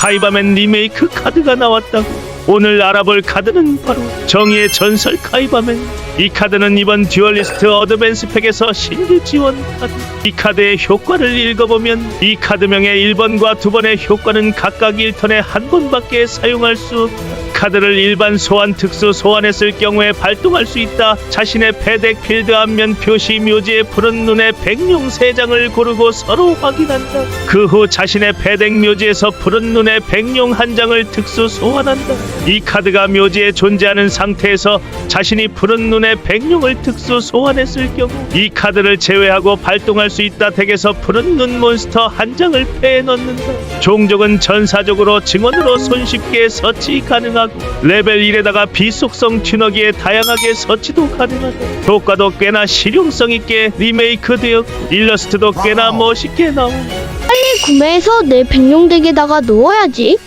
카이바맨 리메이크 카드가 나왔다고. 오늘 알아볼 카드는 바로 정의의 전설 카이바맨. 이 카드는 이번 듀얼리스트 어드밴스 팩에서 신규 지원 카드. 이 카드의 효과를 읽어보면 이 카드명의 1번과 2번의 효과는 각각 1턴에 한 번밖에 사용할 수 없다. 카드를 일반 소환 특수 소환했을 경우에 발동할 수 있다. 자신의 패덱 필드 앞면 표시 묘지의 푸른 눈의 백룡 세 장을 고르고 서로 확인한다. 그 후 자신의 패덱 묘지에서 푸른 눈의 백룡 한 장을 특수 소환한다. 이 카드가 묘지에 존재하는 상태에서 자신이 푸른 눈의 백룡을 특수 소환했을 경우 이 카드를 제외하고 발동할 수 있다. 덱에서 푸른 눈 몬스터 한 장을 패에 넣는다. 종족은 전사적으로 증언으로 손쉽게 서치 가능하 고 레벨 1에다가 비속성 튜너기에 다양하게 서치도 가능하다. 효과도 꽤나 실용성 있게 리메이크 되었고 일러스트도 꽤나 멋있게 나온다. 빨리 구매해서 내 백룡 덱에다가 넣어야지.